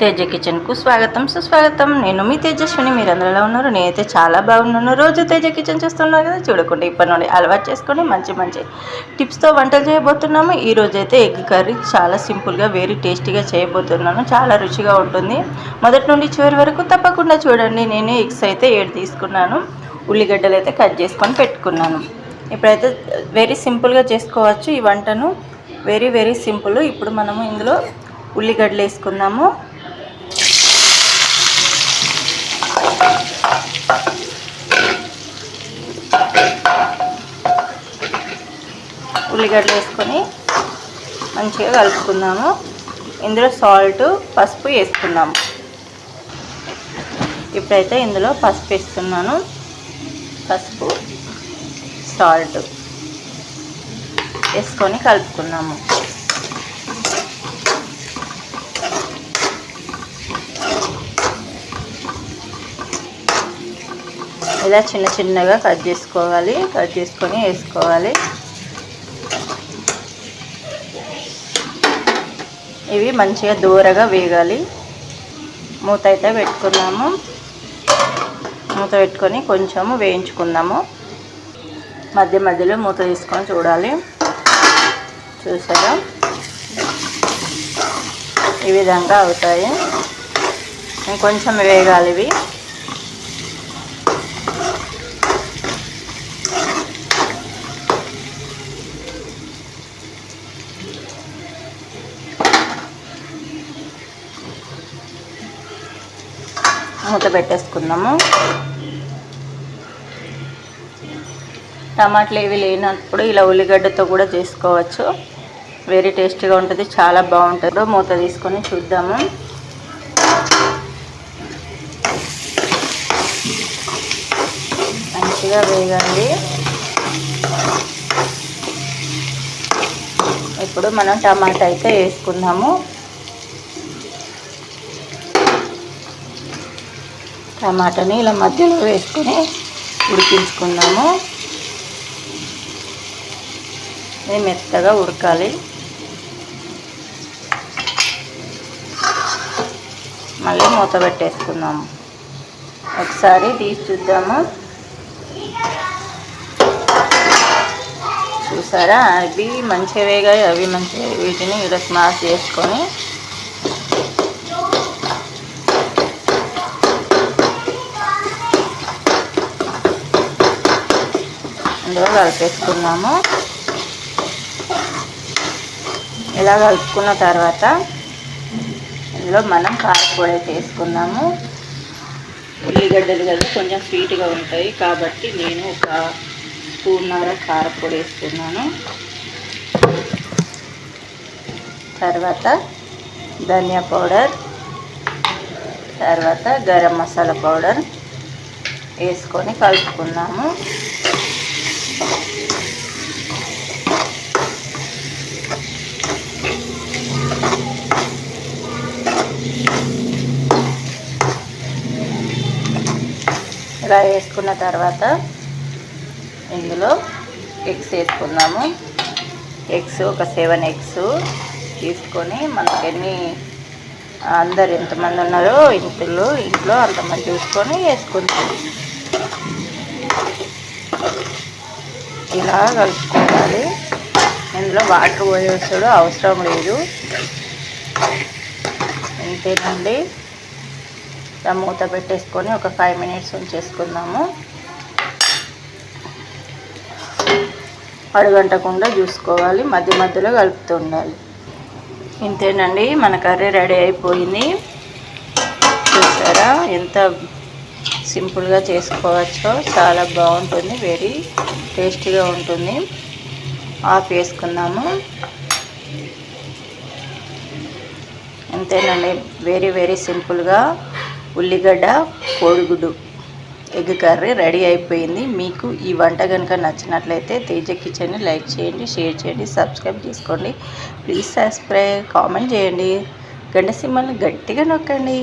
తేజ కిచెన్కు స్వాగతం సుస్వాగతం. నేను మీ తేజస్విని మీరు అందరిలో ఉన్నారు. నేనైతే చాలా బాగున్నాను. రోజు తేజ కిచెన్ చేస్తున్నాను కదా చూడకుండా ఇప్పటి నుండి అలవాటు చేసుకొని మంచి మంచి టిప్స్తో వంటలు చేయబోతున్నాము. ఈ అయితే ఎగ్ కర్రీ చాలా సింపుల్గా వెరీ టేస్టీగా చేయబోతున్నాను. చాలా రుచిగా ఉంటుంది. మొదటి నుండి చివరి వరకు తప్పకుండా చూడండి. నేను ఎగ్స్ అయితే ఏడు తీసుకున్నాను. ఉల్లిగడ్డలు అయితే కట్ చేసుకొని పెట్టుకున్నాను. ఇప్పుడైతే వెరీ సింపుల్గా చేసుకోవచ్చు ఈ వంటను. Very very simple. ఇప్పుడు మనము ఇందులో ఉల్లిగడ్డలు వేసుకుందాము. ఉల్లిగడ్డలు వేసుకొని మంచిగా కలుపుకుందాము. ఇందులో సాల్ట్ పసుపు వేసుకుందాము. ఇప్పుడైతే ఇందులో పసుపు వేస్తున్నాను. పసుపు సాల్ట్ వేసుకొని కలుపుకున్నాము ఇలా చిన్న చిన్నగా కట్ చేసుకోవాలి. కట్ చేసుకొని వేసుకోవాలి. ఇవి మంచిగా దూరగా వేగాలి. మూత అయితే పెట్టుకున్నాము. మూత పెట్టుకొని కొంచెము వేయించుకున్నాము. మధ్య మధ్యలో మూత తీసుకొని చూడాలి. చూసారా? ఈ విధంగా అవుతాయి. ఇంకొంచెం వేగాలి ఇవి మూత పెట్టేసుకుందాము. టమాటాలు ఏవి లేనప్పుడు ఇలా ఉల్లిగడ్డతో కూడా చేసుకోవచ్చు. వెరీ టేస్టీగా ఉంటుంది చాలా బాగుంటుంది. మూత తీసుకొని చూద్దాము. మంచిగా వేగండి. ఇప్పుడు మనం టమాటా అయితే వేసుకుందాము. టమాటాని ఇలా మధ్యలో వేసుకొని ఉడికించుకుందాము. ఇది మెత్తగా ఉడకాలి. మళ్ళీ మూత పెట్టేసుకుందాము ఒకసారి తీసి చూద్దాము. చూసారా? అవి మంచిగా వేగాయి అవి మంచిగా వీటిని ఇలా స్మాష్ చేసుకొని ఇందులో కలిపేసుకున్నాము. ఇలా కలుపుకున్న తర్వాత ఇందులో మనం కారపొడి చేసుకున్నాము ఉల్లిగడ్డలు కదా కొంచెం స్వీట్గా ఉంటాయి కాబట్టి నేను ఒక స్పూన్నర కారపొడి వేసుకున్నాను. తర్వాత ధనియా పౌడర్ తర్వాత గరం మసాలా పౌడర్ వేసుకొని కలుపుకున్నాము. ఇలా వేసుకున్న తర్వాత ఇందులో ఎగ్స్ వేసుకుందాము. ఎగ్స్ ఒక సెవెన్ ఎగ్స్ తీసుకొని మనకి ఎన్ని అందరు ఎంతమంది ఉన్నారో ఇంట్లో ఇంట్లో అంతమంది చూసుకొని వేసుకుంటాం. ఇలా కలుపుకోవాలి. ఇందులో వాటర్ పోయేసుడు అవసరం లేదు. అంతేనండి ఇలా మూత పెట్టేసుకొని ఒక ఫైవ్ మినిట్స్ ఉంచేసుకుందాము. అడుగంటకుండా చూసుకోవాలి. మధ్య మధ్యలో కలుపుతూ ఉండాలి. ఇంతేనండి. మన కర్రీ రెడీ అయిపోయింది. చూసారా? ఎంత సింపుల్గా చేసుకోవచ్చో. చాలా బాగుంటుంది. వెరీ టేస్టీగా ఉంటుంది. ఆఫ్ వేసుకుందాము అంతేనండి వెరీ వెరీ సింపుల్గా ఉల్లిగడ్డ కోడిగుడ్డు ఎగ్ కర్రీ రెడీ అయిపోయింది. మీకు ఈ వంట కనుక నచ్చినట్లయితే తేజ కిచెన్ని లైక్ చేయండి షేర్ చేయండి సబ్స్క్రైబ్ చేసుకోండి. ప్లీజ్ సబ్స్క్రైబ్ కామెంట్ చేయండి. గంట సింబల్ని గట్టిగా నొక్కండి.